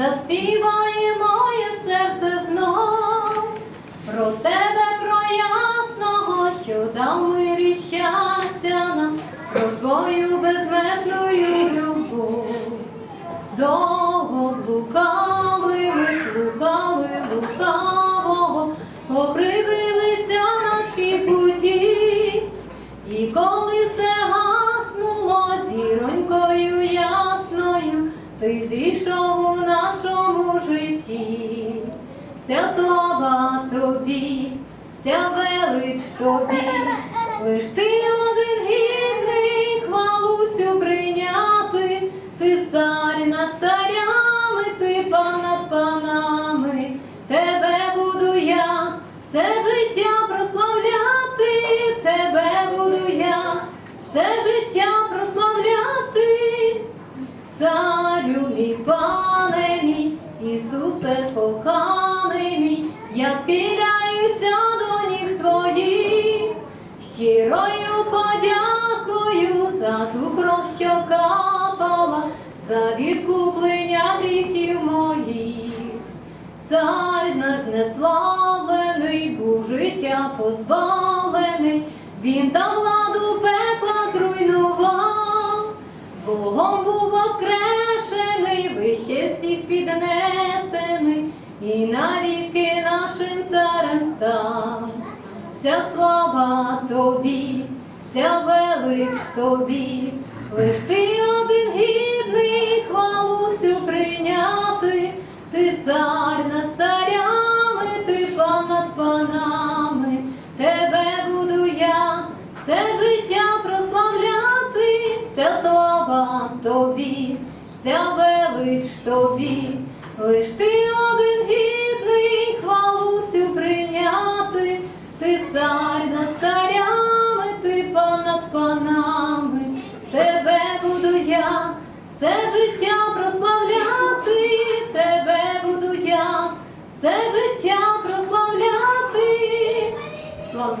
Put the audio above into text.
заспіває моє серце знов. Про тебе, про ясного, що дав мир і щастя нам, про твою безмежну любов. Довго блукали ми, слухали лукавого, покривилися наші путі, і ти зійшов у нашому житті, вся слава тобі, вся велич тобі, лиш ти один гідний хвалусю прийняти, ти цар над царями, ти пан над панами, тебе буду я все життя прославляти, тебе буду я все життя прославляти. Мій, пане мій, Ісусе коханий мій, я схиляюся до ніг твоїх, щирою подякою за ту кров, що капала, за відкуплення гріхів моїх. Цар наш неславлений, був життя позбавлений, він там владу пекла зруйнував, Богом був всіх піднесений, і навіки нашим царем став. Вся слава тобі, вся велич тобі, лиш ти один гідний хвалусю прийняти, ти цар над царями, ти пан над панами, тебе буду я все життя прославляти, вся слава тобі, вся велич тобі, лиш ти один гідний хвалусю прийняти, ти цар над царями, ти пан над панами, тебе буду я все життя прославляти, тебе буду я все життя прославляти. Слава